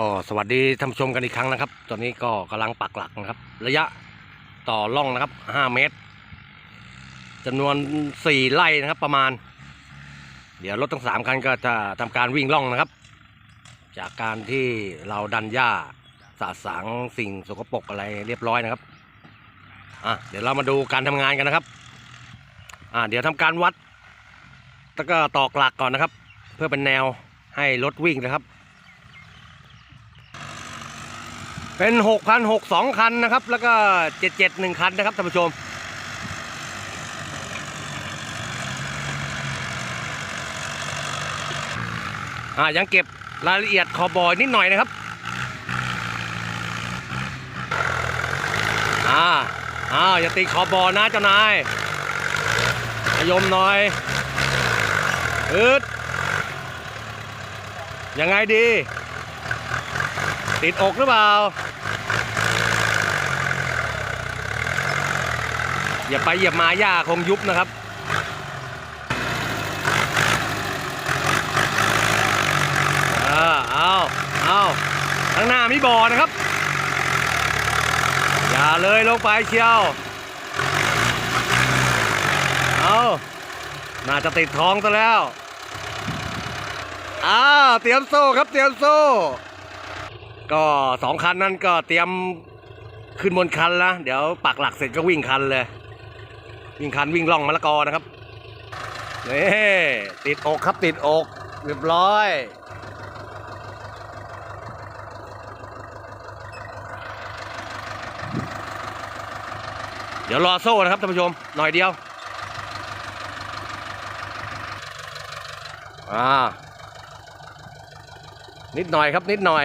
ก็สวัสดีท่านผู้ชมกันอีกครั้งนะครับ ตอนนี้ก็กำลังปักหลักนะครับ ระยะต่อล่องนะครับ 5 เมตรจำนวน 4 ไร่นะครับ ประมาณ เดี๋ยวรถทั้ง 3 คันก็จะทำการวิ่งล่องนะครับ จากการที่เราดันหญ้าสาสางสิ่งสกปรกอะไรเรียบร้อยนะครับอะเดี๋ยวเรามาดูการทำงานกันนะครับอะเดี๋ยวทำการวัด แล้วก็ตอกหลักก่อนนะครับ เพื่อเป็นแนวให้รถวิ่งนะครับ เป็นหกพันหกสองคันนะครับ แล้วก็เจ็ดเจ็ดหนึ่งคันนะครับท่านผู้ชม อ่ายังเก็บรายละเอียดคอบอยนิดหน่อยนะครับ อ่าอ้าวอย่าตีคอบอนะเจ้านายขยมหน่อยอึดยังไงดี ติดอกหรือเปล่า อย่าไปเหยียบมาหญ้าคงยุบนะครับ เออเอาเอาข้างหน้ามีบ่อนะครับ อย่าเลยลงไปเชียว เอาน่าจะติดท้องซะแล้วอ้าวเตรียมโซ่ครับเตรียมโซ่ ก็สองคันนั้นก็เตรียมขึ้นบนคันแล้ว เดี๋ยวปักหลักเสร็จก็วิ่งคันเลย วิ่งคันวิ่งล่องมะละกอนะครับนี่ติดอกครับติดอกเรียบร้อยเดี๋ยวรอโซ่นะครับท่านผู้ชม หน่อยเดียว อ่า นิดหน่อยครับนิดหน่อย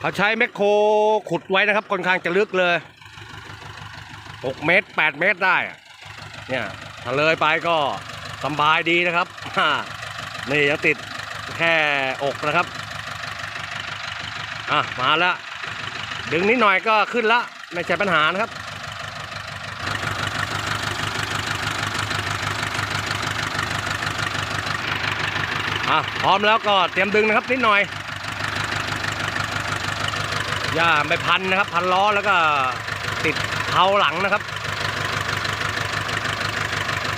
เขาใช้แมคโครขุดไว้นะครับค่อนข้างจะลึกเลย 6 เมตร 8 เมตรได้ เนี่ยถ้าเลยไปก็สบายดีนะครับ นี่ยังติดแค่อกนะครับ อะ มาแล้ว ดึงนิดหน่อยก็ขึ้นละ ไม่ใช่ปัญหานะครับอะพร้อมแล้วก็เตรียมดึงนะครับนิดหน่อย ย่าไปพันนะครับ พันล้อแล้วก็ติดเท้าหลังนะครับ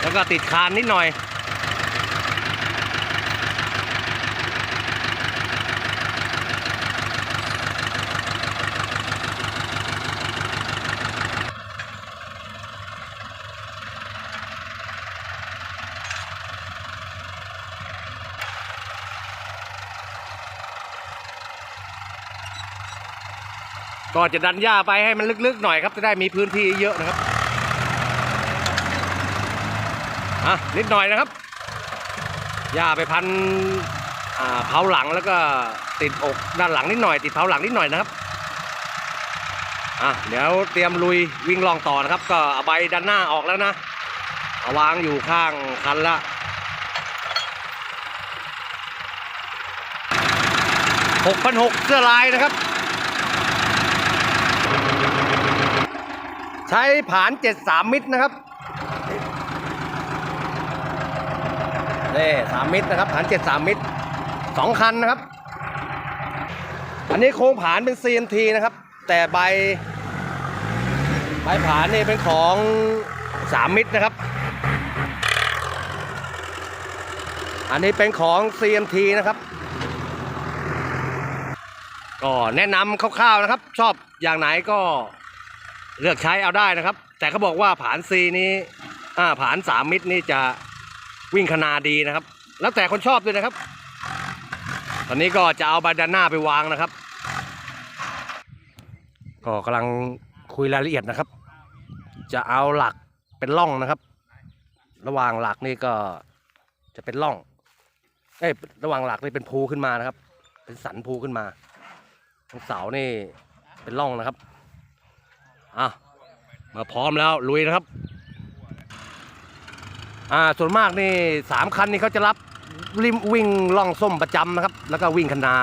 แล้วก็ติดคานนิดหน่อย ก็จะดันหญ้าไปให้มันลึกๆหน่อยครับจะได้มีพื้นที่เยอะนะครับอะนิดหน่อยนะครับหญ้าไปพันเผาหลังแล้วก็ติดอกด้านหลังนิดหน่อย ติดเผาหลังนิดหน่อยนะครับอะเดี๋ยวเตรียมลุยวิ่งลองต่อนะครับ ก็เอาใบด้านหน้าออกแล้วนะเอาวางอยู่ข้างคันละหกพันหกเสื้อลายนะครับ ใช้ผานเจ็ดสามมิตรนะครับนี่สามมิตรนะครับ ผานเจ็ดสามมิตรสองคันนะครับ อันนี้โครงผานเป็น CMT นะครับ แต่ใบใบผานนี่เป็นของสามมิตรนะครับ อันนี้เป็นของ CMT นะครับก็แนะนำคร่าวๆนะครับ ชอบอย่างไหนก็ เลือกใช้เอาได้นะครับ แต่เขาบอกว่าผานซีนี้อ่าผานสามมิตรนี่จะวิ่งขนาดีนะครับ แล้วแต่คนชอบด้วยนะครับ ตอนนี้ก็จะเอาบาดานหน้าไปวางนะครับ ก็กำลังคุยรายละเอียดนะครับ จะเอาหลักเป็นร่องนะครับ ระหว่างหลักนี่ก็จะเป็นร่องเอ้ยระหว่างหลักนี่เป็นภูขึ้นมานะครับ เป็นสันภูขึ้นมาตรงเสานี่เป็นร่องนะครับ อะมาพร้อมแล้วลุยนะครับอ่าส่วนมากนี่สามคันนี่เขาจะรับริมวิ่งล่องส้มประจำนะครับ แล้วก็วิ่งคนา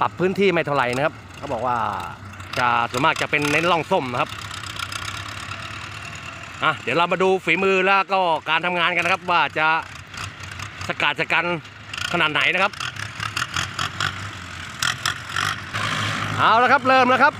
ปรับพื้นที่ไม่เท่าไหร่นะครับเขาบอกว่าจะส่วนมากจะเป็นเน้นล่องส้มนะครับอะเดี๋ยวเรามาดูฝีมือแล้วก็การทำงานกันนะครับ ว่าจะสกัดสกันขนาดไหนนะครับ เอาล้วครับเริ่มแล้วครับ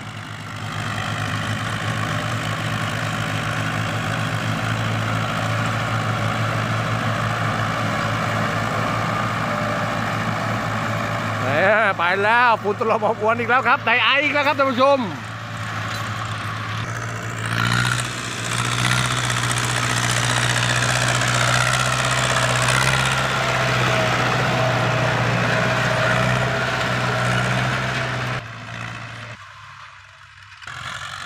แหม ไปแล้วฝุ่นตลบอบอวนอีกแล้วครับไดไออีกแล้วครับท่านผู้ชม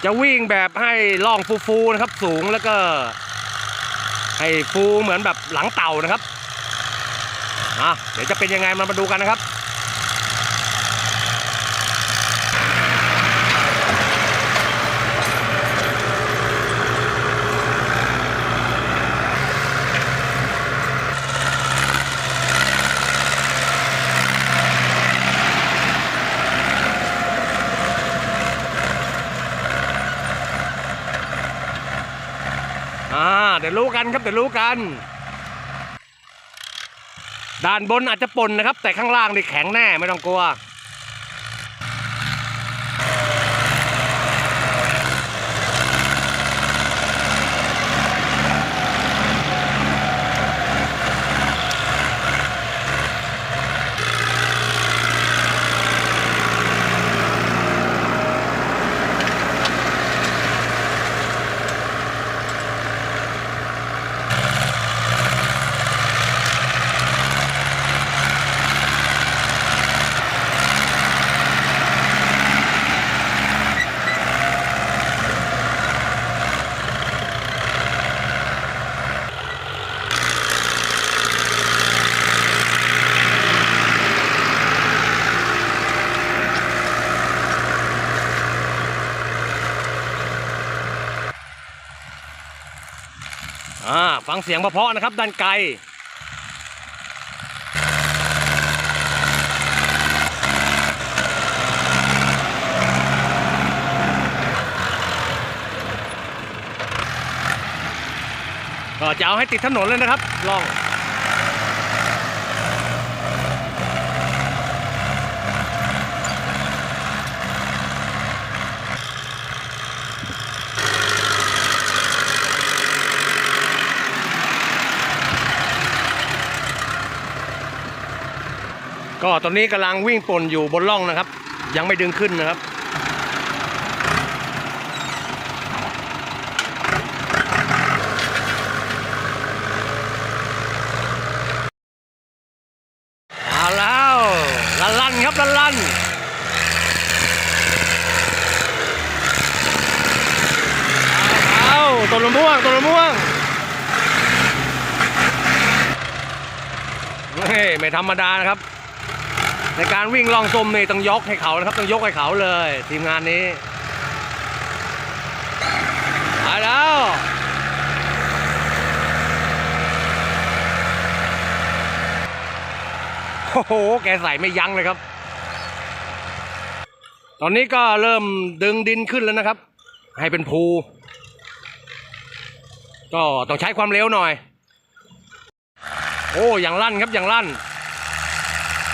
จะวิ่งแบบให้ล่องฟูๆนะครับ สูงแล้วก็ ให้ฟูเหมือนแบบหลังเต่านะครับอะเดี๋ยวจะเป็นยังไงมามาดูกันนะครับ อ่าเดี๋ยวรู้กันครับเดี๋ยวรู้กัน ด้านบนอาจจะปนนะครับ แต่ข้างล่างนี่แข็งแน่ไม่ต้องกลัว ฟังเสียงเพาะๆนะครับ ด้านไกลก็จะเอาให้ติดถนนเลยนะครับลอง ก็ตอนนี้กำลังวิ่งป่นอยู่บนล่องนะครับ ยังไม่ดึงขึ้นนะครับเอาแล้วลันลันครับลันลันเอาต้นมะม่วงต้นมะม่วงไม่ธรรมดานะครับ ในการวิ่งล่องส้มนี่ต้องยกให้เขานะครับ ต้องยกให้เขาเลย ทีมงานนี้ไปแล้วโอ้โห แกใส่ไม่ยั้งเลยครับ ตอนนี้ก็เริ่มดึงดินขึ้นแล้วนะครับ ให้เป็นภู ก็ต้องใช้ความเร็วหน่อย โอ้อย่างลั่นครับอย่างลั่น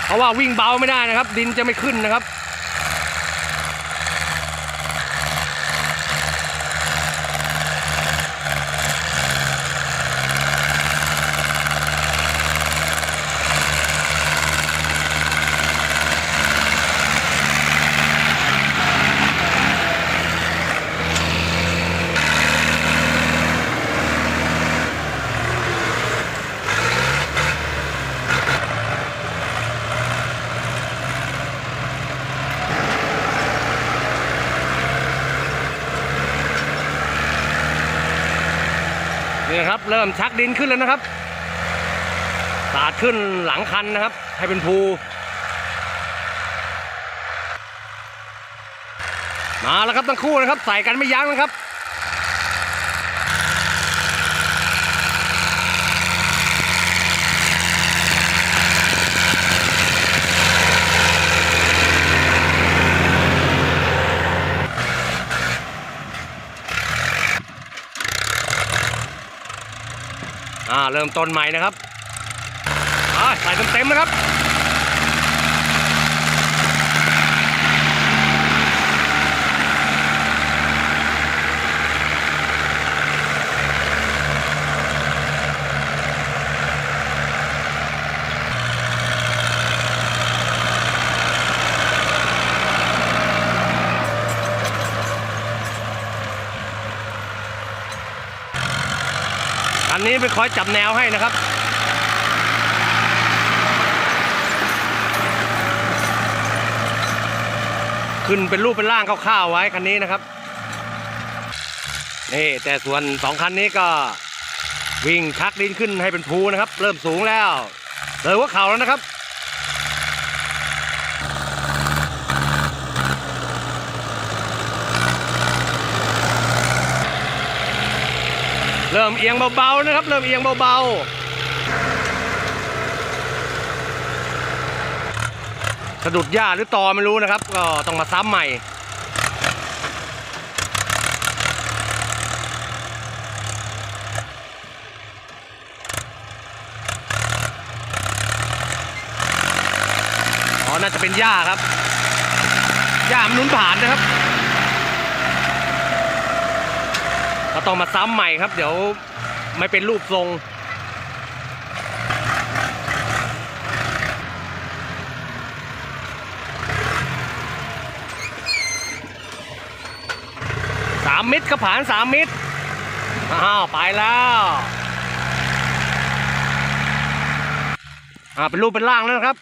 เพราะว่าวิ่งเบาไม่ได้นะครับ ดินจะไม่ขึ้นนะครับ นี่นะครับ เริ่มชักดินขึ้นแล้วนะครับสาดขึ้นหลังคันนะครับ ให้เป็นภูมาแล้วครับทั้งคู่นะครับ ใส่กันไม่ยั้งนะครับ เริ่มต้นใหม่นะครับไปอะใส่เต็มๆนะครับ อั นี้ไปคอยจับแนวให้นะครับขึ้นเป็นรูปเป็นร่างคร่าวๆไว้คันนี้นะครับนี่แต่ส่วนสองคันนี้ก็วิ่งชักดินขึ้นให้เป็นภูนะครับ เริ่มสูงแล้วเลยว่าเขาแล้วนะครับ เริ่มเอียงเบาๆนะครับ เริ่มเอียงเบาๆสะดุดหญ้าหรือตอไม่รู้นะครับ ก็ต้องมาซ้ำใหม่อ๋อน่าจะเป็นหญ้าครับหญ้ามันนุนผ่านนะครับ ก็ ต้องมาซ้ำใหม่ครับ เดี๋ยวไม่เป็นรูปทรง สามมิตรครับผ่านสามมิตร อ้าว ไปแล้วอ่าเป็นรูปเป็นร่างแล้วนะครับ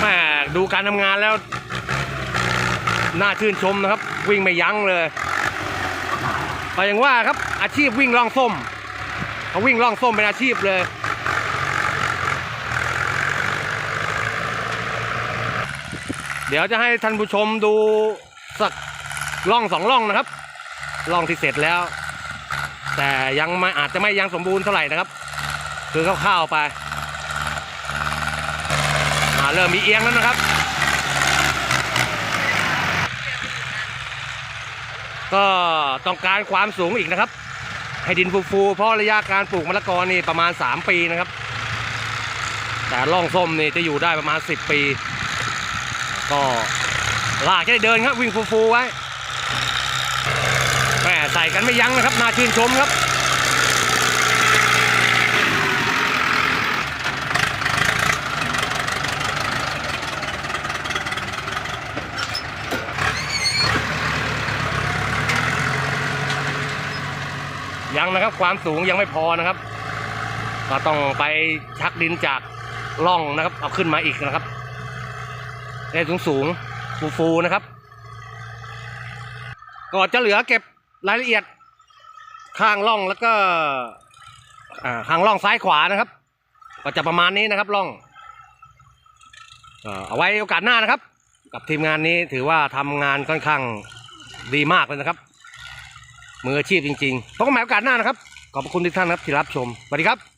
แม่ดู การทำงานแล้ว น่าชื่นชมนะครับ วิ่งไม่ยั้งเลยก็อย่างว่าครับอาชีพวิ่งล่องส้มเขาวิ่งล่องส้มเป็นอาชีพเลยเดี๋ยวจะให้ท่านผู้ชมดูสักล่องสองล่องนะครับล่องที่เสร็จแล้ว แต่ยังไม่อาจจะไม่ยังสมบูรณ์เท่าไหร่นะครับ คือคร่าวๆไปอ่าเริ่มมีเอียงแล้วนะครับ ก็ต้องการความสูงอีกนะครับ ให้ดินฟูๆเพราะระยะการปลูกมะละกอนี่ประมาณ 3 ปีนะครับ แต่ร่องส้มนี่จะอยู่ได้ประมาณ 10 ปี ก็ลากจะได้เดินครับวิ่งฟูๆไว้แหมใส่กันไม่ยั้งนะครับน่าชื่นชมครับ นะครับ ความสูงยังไม่พอนะครับ ก็ต้องไปชักดินจากร่องนะครับ เอาขึ้นมาอีกนะครับได้สูงสูงฟูฟูๆนะครับก็จะเหลือเก็บรายละเอียดข้างร่องแล้วก็ข้างร่องซ้ายขวานะครับ ก็จะประมาณนี้นะครับร่องเอาไว้โอกาสหน้านะครับ กับทีมงานนี้ถือว่าทำงานค่อนข้างดีมากเลยนะครับ มืออาชีพจริงๆพบกันใหม่โอกาสหน้านะครับ ขอบคุณทุกท่านครับที่รับชมสวัสดีครับ